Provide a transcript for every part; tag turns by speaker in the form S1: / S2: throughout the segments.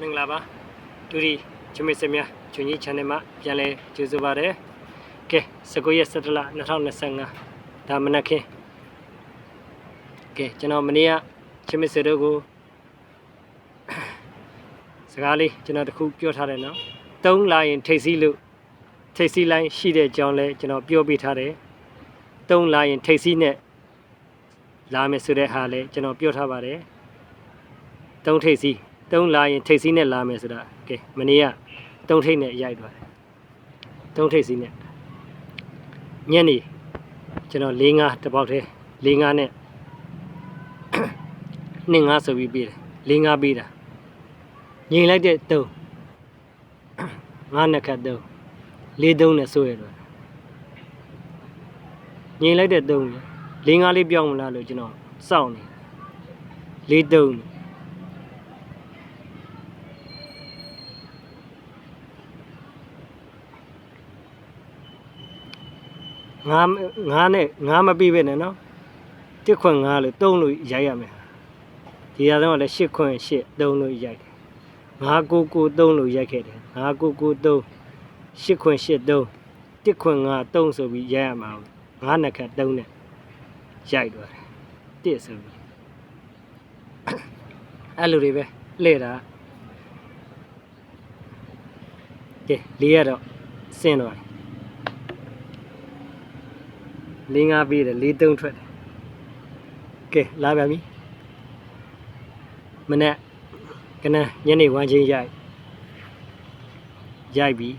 S1: မင်္ဂလာပါဒူရီချမစ်စမြချွန်ကြီး channel မှာပြန်လဲကြိုဆိုပါရစေကဲ19ရက်17လ2025ဒါမနက်ခင်းကဲကျွန်တော်မနေ့ကချမစ်စတို့ကိုစကားလေးကျွန်တော်တခုပြောထားတယ်နော်သုံးလာရင်ထိတ်စီးလို့ထိတ်စီးလိုင်းရှိတဲ့ကြောင်းလဲကျွန်တော်ပြောပြထားတယ်သုံးလာရင်ထိတ်စီးနဲ့လာမယ်ဆိုတဲ့ဟာလဲကျွန်တော်ပြောထားပါတယ်သုံးထိတ်စီး တုံးလာရင်ထိတ်စီးနဲ့လာမယ်ဆိုတာကဲမနေ့ကတုံးထိတ်နဲ့ရိုက်သွားတယ်တုံးထိတ်စီးနဲ့ညနေကျွန်တော်၄၅တစ်ပေါက်သေး၄၅နဲ့နှစ်၅ဆိုပြီးပြီးတယ်၄၅ပြီးတာငိန်လိုက်တဲ့တုံးငါးနှစ်ခတ်တုံးလေးတုံးနဲ့ဆိုရတော့ငိန်လိုက်တဲ့တုံး၄၅လေးပြောင်းမလားလို့ကျွန်တော်စောင့်နေလေးတုံး ငါငါနဲ့ငါမပြီးပဲနဲ့နော်တစ်ခွန်ငါလို့တုံးလို့ရိုက်ရမယ်ဒီရတော့လည်းရှစ်ခွန်ရှစ်တုံးလို့ရိုက်တယ်ငါကိုကိုတုံးလို့ရိုက်ခဲ့တယ်ငါကိုကိုတုံးရှစ်ခွန်ရှစ်တုံးတစ်ခွန်ငါတုံးဆိုပြီးရိုက်ရမှာငါနှစ်ခတ်တုံးနဲ့ရိုက်သွားတယ်တစ်ဆိုပြီးအဲ့လိုတွေပဲလှည့်တာကဲလေးရတော့ဆင်းသွားတယ် လေးငါပေးတယ်လေးသုံးထွက်တယ်ကဲလာပြန်ပြီမနေ့ကနညနေဝမ်းချင်းရိုက်ရိုက်ပြီ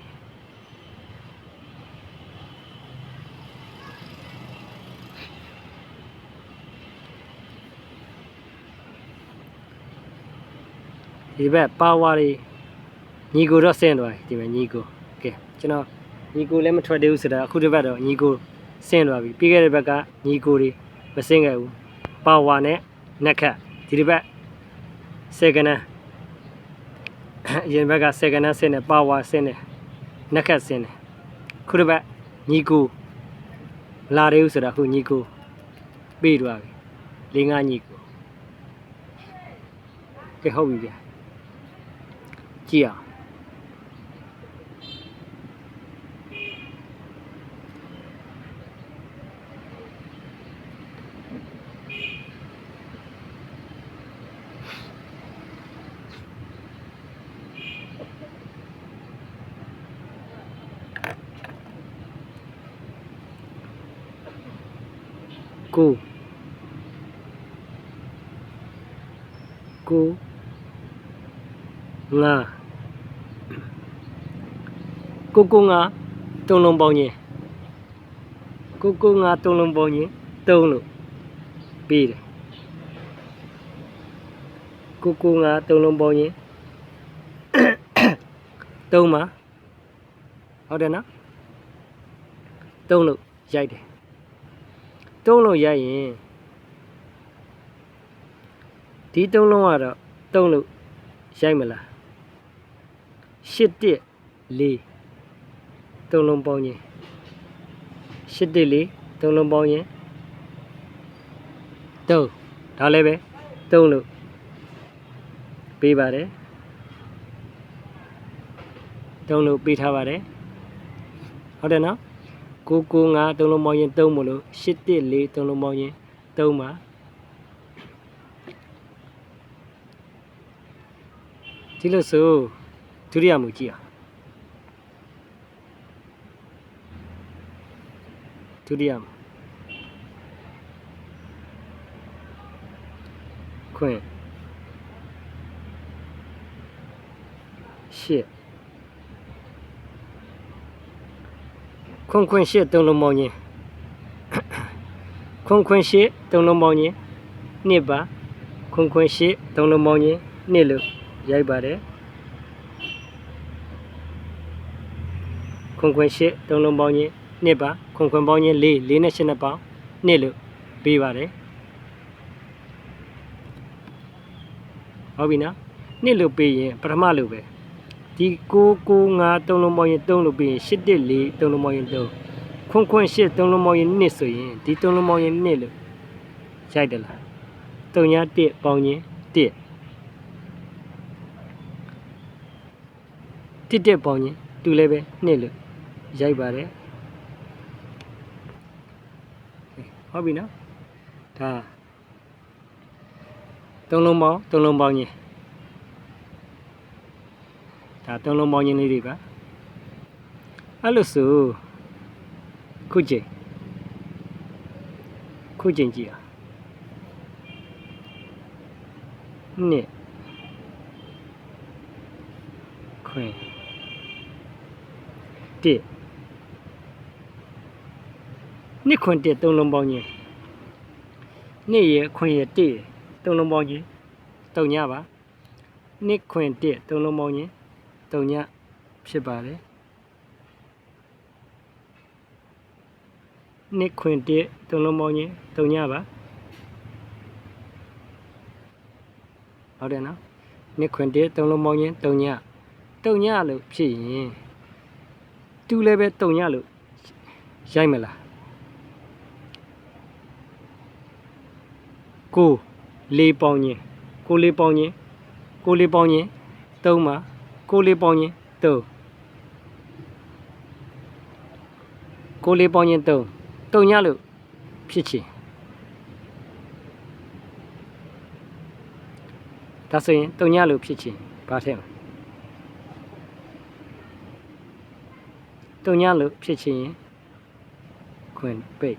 S1: ဒီဘက်ပါဝါတွေညီကိုတော့ဆင်းသွားတယ်ဒီမှာညီကိုကဲကျွန်တော်ညီကိုလည်းမထွက်သေးဘူးဆိုတာအခုတစ်ပတ်တော့ညီကို ဆင်းသွားပြီပြီးခဲ့တဲ့ဘက်ကညီကိုတွေမဆင်းခဲ့ဘူးပါဝါနဲ့နက်ခတ်ဒီတစ်ပတ်စေကနန်အရင်ဘက်ကစေကနန်ဆင်းတယ်ပါဝါဆင်းတယ်နက်ခတ်ဆင်းတယ်ခုတစ်ပတ်ညီကိုလာတယ်ဦးဆိုတာခုညီကိုပေးသွားပြီလေးငါညီကိုကဲဟုတ်ပြီဗျာကြည့်အောင် ကိုကိုငါကိုကိုငါတုံးလုံးပေါင်းခြင်းကိုကိုငါတုံးလုံးပေါင်းခြင်းတုံးလို့ပြီးတယ်ကိုကိုငါတုံးလုံးပေါင်းခြင်းတုံးမှာဟု တ်တယ်နော်တုံးလို့ရိုက်တယ်တုံးလုံးရိုက်ရင်ဒီတုံးလုံးကတော့တုံးလို့ရိုက်မလားရှစ်တစ်လေးတုံးလုံးပေါင်းခြင်းရှစ်တစ်လေးတုံးလုံးပေါင်းခြင်းတုံးဒါလည်းပဲတုံးလို့ပေးပါတယ်တုံးလို့ပေးထားပါတယ်ဟုတ်တယ်နော် ကိုကိုငါသုံးလုံးပေါင်းရင်သုံးမလို့၈တစ်လေးသုံးလုံးပေါင်းရင်သုံးပါဒီလိုဆိုဒုတိယမူကြည့်အောင်ဒုတိယမူခွင့်ရှစ် ခွန်ခွန်ရှစ်သုံးလုံးပေါင်းခြင်းခွန်ခွန်ရှစ်သုံးလုံးပေါင်းခြင်းနှစ်ပါခွန်ခွန်ရှစ်သုံးလုံးပေါင်းခြင်းနှစ်လို့ရိုက်ပါတယ်ခွန်ခွန်ရှစ်သုံးလုံးပေါင်းခြင်းနှစ်ပါခွန်ခွန်ပေါင်းခြင်းလေးလေးနဲ့ရှစ်နှစ်ပေါင်းနှစ်လို့ပြီးပါတယ်ဟုတ်ပြီနော်နှစ်လို့ပြီးရင်ပထမလို့ပဲ ဒီကိုကိုငါသုံးလုံးပေါင်းရင်သုံးလို့ပြီးရင်8တက်4သုံးလုံးပေါင်းရင်သုံးခွန်းခွန်း8သုံးလုံးပေါင်းရင်2ဆိုရင်ဒီသုံးလုံးပေါင်းရင်2လို့ရိုက်တယ်လား3ည1ပေါင်းရင်1တစ်တက်ပေါင်းရင်တူလည်းပဲနှစ်လို့ရိုက်ပါတယ်ဟုတ်ပြီနော်ဒါသုံးလုံးပေါင်းသုံးလုံးပေါင်းချင်း ဒါသုံးလုံးပေါင်းချင်းလေးတွေပါအဲ့လိုဆိုခုချိန်ခုချိန်ကြည့်အောင်နှစ်ခွင်တစ်နှစ်ခွင်တစ်သုံးလုံးပေါင်းချင်းနှစ်ရယ်ခွင်ရယ်တစ်ရယ်သုံးလုံးပေါင်းချင်းတုံညပါနှစ်ခွင်တစ်သုံးလုံးပေါင်းချင်း တုံညဖြစ်ပါတယ်နှစ်ခွင်တစ်သုံးလုံးပေါင်းချင်းတုံညပါဟုတ်တယ်နော်နှစ်ခွင်တစ်သုံးလုံးပေါင်းချင်းတုံညတုံညလို့ဖြစ်ရင်တူလည်းပဲတုံညလို့ရိုက်မလားကိုလေးပေါင်းချင်းကိုလေးပေါင်းချင်းကိုလေးပေါင်းချင်းသုံးပါ ကိုလေးပေါင်းချင်းသုံးကိုလေးပေါင်းချင်းသုံးတုံညလို့ဖြစ်ချင်ဒါဆိုရင်တုံညလို့ဖြစ်ချင်ဘာထက်မလဲတုံညလို့ဖြစ်ချင်ရင်ခွင်ပိတ်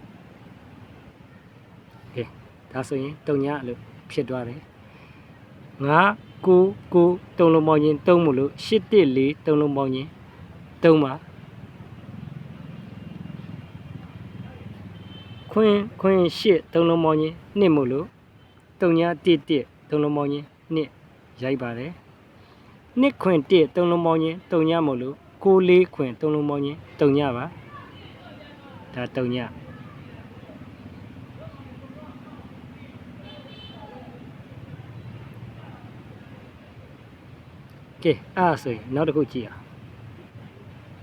S1: ကဲဒါဆိုရင်တုံညလို့ဖြစ်သွားတယ်ငါ ကိုကိုတုံလုံးပေါင်းချင်းတုံးမလို့ရှစ်တစ်လေးတုံလုံးပေါင်းချင်းတုံးပါခွင်ခွင်ရှစ်တုံလုံးပေါင်းချင်းနှစ်မို့လို့တုံညာတစ်တစ်တုံလုံးပေါင်းချင်းနှစ်ရိုက်ပါတယ်နှစ်ခွင်တစ်တုံလုံးပေါင်းချင်းတုံညာမို့လို့ကိုလေးခွင်တုံလုံးပေါင်းချင်းတုံညာပါဒါတုံညာ ကဲအဲ့ဒါဆိုရင်နောက်တစ်ခုကြည့်အောင်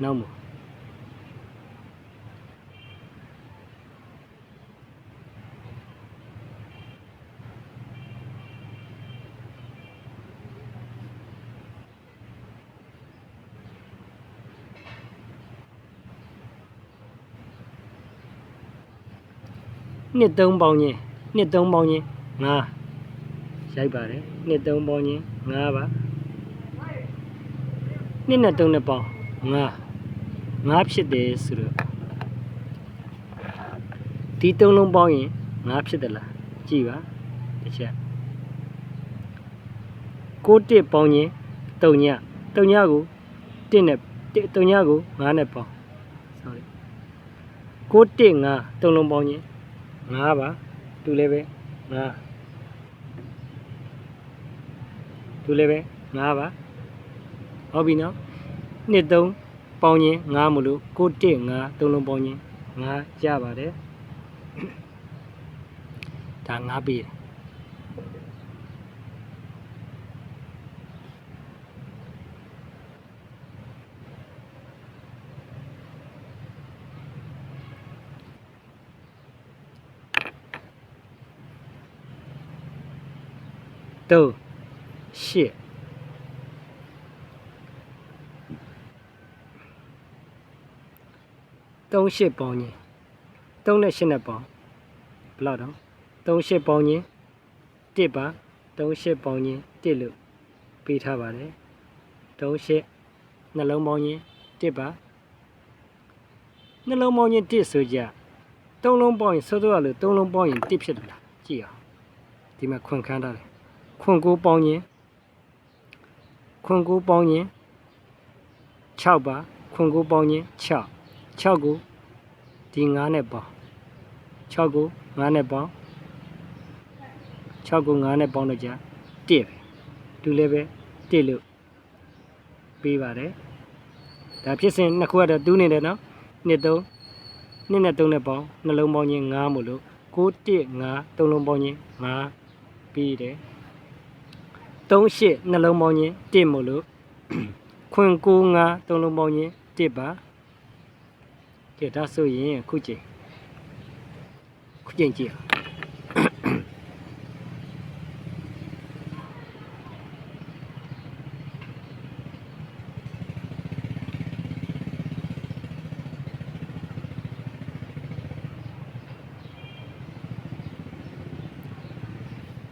S1: နောက်မို့နှစ်သုံးပေါင်းချင်းနှစ်သုံးပေါင်းချင်းငါရိုက်ပါတယ် နှစ်သုံးပေါင်းချင်းငါပါနှစ်နဲ့သုံးနဲ့ပေါင်းငါငါဖြစ်တယ်ဆိုတော့ဒီသုံးလုံးပေါင်းရင်ငါဖြစ်တယ်လားကြည့်ပါတစ်ချက်ကိုတစ်ပေါင်းချင်းတုံညတုံညကိုတစ်နဲ့တစ်တုံညကိုငါနဲ့ပေါင်း sorry ကိုတစ်ငါသုံးလုံးပေါင်းချင်းငါပါတူလည်းပဲငါတူလည်းပဲငါပါ ဟုတ်ပြီနော်နှစ်သုံးပေါင်းခြင်း9မလို့ကို1 9သုံးလုံးပေါင်းခြင်း9ရပါတယ်ဒါ9ပေးတယ်都谢。38ပေါင်းချင်း38နဲ့ပေါင်းဘလောက်တော့38ပေါင်းချင်း1ပါ38ပေါင်းချင်း1လို့ပေးထားပါတယ်38နှလုံးပေါင်းချင်း1ပါနှလုံးပေါင်းချင်း1ဆိုကြ3လုံးပေါင်းရင်စောစောကလို့3လုံးပေါင်းရင်1ဖြစ်လာကြည့်အောင်ဒီမှာခွန်ခန်းထားတယ်ခွန်ကိုပေါင်းရင်ခွန်ကိုပေါင်းရင်6ပါခွန်ကိုပေါင်းရင်6 6ကိုဒီ9နဲ့ပေါင်း6ကို9နဲ့ပေါင်း6ကို9နဲ့ပေါင်းတော့ကြာ1ပဲတူလည်းပဲ1လို့ပေးပါတယ်ဒါဖြစ်စဉ်နှစ်ခုကတော့တူးနေတယ်နော်နှစ်သုံးနှစ်နဲ့သုံးနဲ့ပေါင်းနှလုံးပေါင်းချင်း9မို့လို့6 1 5သုံးလုံးပေါင်းချင်း5ပြီးတယ်3 8နှလုံးပေါင်းချင်း1မို့လို့ခွင်9 5သုံးလုံးပေါင်းချင်း1ပါ chị ta suy nghĩ khu chị khu chị chị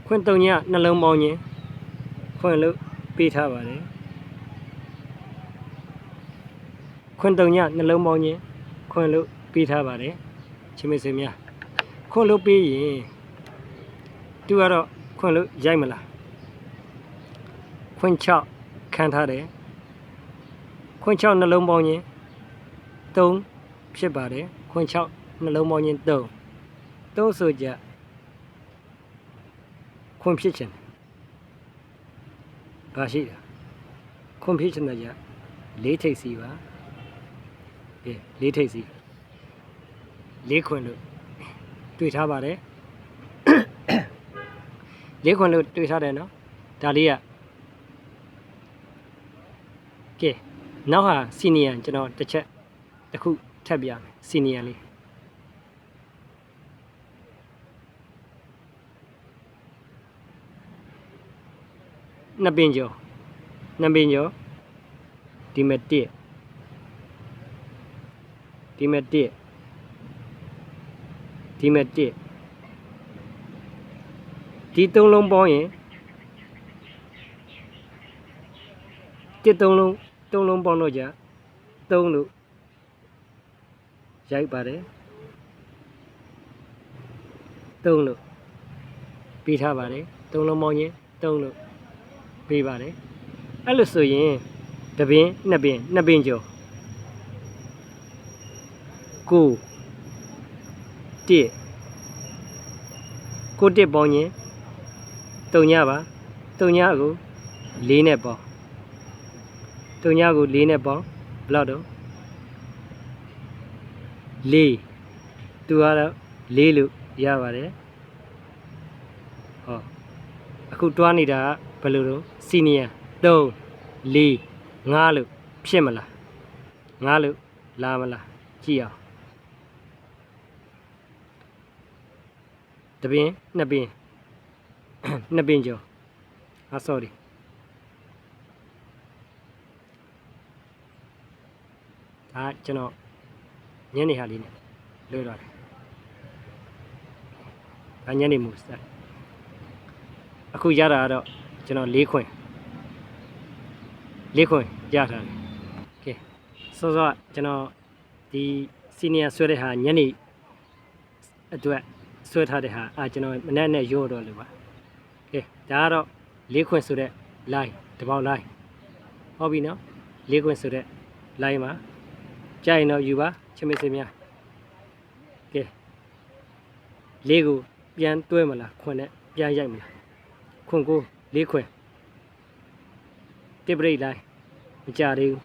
S1: khuyên tôi nhé nó lâu màu nhé khuyên lâu bị thả vào đấy khuyên tôi nhé nó lâu màu nhé ခွင့်တုံညနှလုံးပေါင်းခြင်းခွင့်လို့ပေးထားပါတယ်ချင်းမေဆွေများခွင့်လို့ပေးရင်သူကတော့ခွင့်လို့ရိုက်မလားခွင့်6ခံထားတယ်ခွင့်6နှလုံးပေါင်းခြင်း3ဖြစ်ပါတယ်ခွင့်6နှလုံးပေါင်းခြင်း3 3ဆိုကြခွင့်ဖြစ်ခြင်းဘာရှိတာခွင့်ဖြစ်ခြင်းတဲ့ကြလေးထိပ်စီပါ ကဲလေးထိပ်စီလေးခွင့်လို့တွေ့ထားပါတယ်လေးခွင့်လို့တွေ့ထားတယ်နော်ဒါလေးကကဲနောက်ဟာစီနီယံကျွန်တော်တစ်ချက်တစ်ခုထပ်ပြမယ်စီနီယံလေးနှစ်ပင်ကျော်နှစ်ပင်ကျော်ဒီမဲ့1 ဒီမဲ့1ဒီမဲ့1ဒီသုံးလုံးပေါင်းရင်တစ်သုံးလုံးသုံးလုံးပေါင်းတော့ကြသုံးလို့ရိုက်ပါတယ်သုံးလို့ပြီးထားပါတယ်သုံးလုံးပေါင်းရင်သုံးလို့ပြီးပါတယ်အဲ့လိုဆိုရင်တစ်ပင်နှစ်ပင်နှစ်ပင်ကျော် ကိုတစ်ကိုတစ်ပေါင်းရင်တုံညပါတုံညကို၄နဲ့ပေါင်းတုံညကို၄နဲ့ပေါင်းဘယ်လောက်တော့၄သူကတော့၄လို့ရပါတယ်ဟောအခုတွားနေတာကဘယ်လိုတော့စီနီယံ3 4 5လို့ဖြစ်မလား5လို့လာမလားကြည့်အောင် တစ်ပင်နှစ်ပင်နှစ်ပင်ကျော်အာ sorry ဒါကျွန်တော်ညနေဟာလေးနဲ့လွှဲတော့တယ်ဒါညနေမူစက်အခုရတာကတော့ကျွန်တော်၄ခွင်၄ခွင်ရထားတယ်ကဲစောစောကကျွန်တော်ဒီစီနီယာဆွဲတဲ့ဟာညနေအတွက် ဆွဲထားတဲ့ဟာအာကျွန်တော်မနေ့နဲ့ရော့တော့လို့ပါကဲဒါကတော့၄ခွင်ဆိုတဲ့ line တစ်ပေါက် line ဟုတ်ပြီနော်၄ခွင်ဆိုတဲ့ line မှာကြိုက်ရင်တော့ယူပါချစ်မေစေများကဲလေးကိုပြန်တွဲမလားခွင်နဲ့ပြန်ရိုက်မလားခွင်ကိုလေးခွင်တစ်ပရိတ်လိုက်မကြသေးဘူး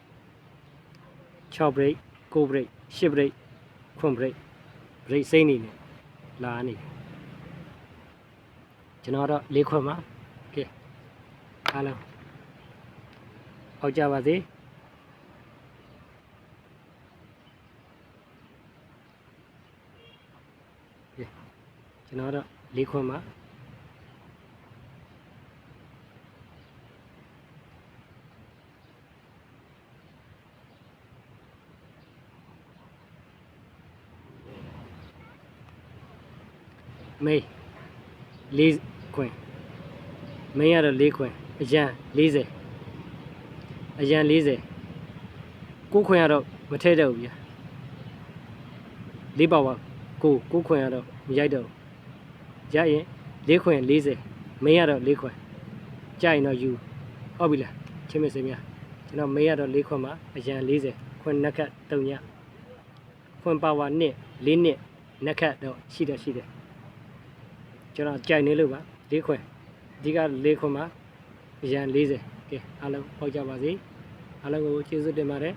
S1: 6ပရိတ်9ပရိတ်10ပရိတ်ခွင်ပရိတ်ပရိတ်စိမ့်နေတယ် လာနေတယ်ကျွန်တော်တော့လေးခွင်ပါကဲအားလုံးဟောက်ကြပါစေကျွန်တော်တော့လေးခွင်ပါ မေးလေးခွင်မင်းကတော့လေးခွင်အရန်40အရန်40ကိုခွင်ကတော့မထဲတော့ဘူးဗျာလေးပါပါကိုကိုခွင်ကတော့မရိုက်တော့ဘူးရရင်လေးခွင်40မင်းကတော့လေးခွင်ကြရင်တော့ယူဟုတ်ပြီလားချင်းမစင်းများကျွန်တော်မင်းကတော့လေးခွင်မှာအရန်40ခွင်နက်ခတ်3ညခွင်ပါဝါနှစ်၄နှစ်နက်ခတ်တော့ရှိတယ်ရှိတယ် ကျွန်တော်ကြိုက်နေလို့ပါလေးခွင်အဓိကလေးခွင်မှာအရန်40ကဲအားလုံးဟောက်ကြပါစေအားလုံးကိုကျေးဇူးတင်ပါတယ်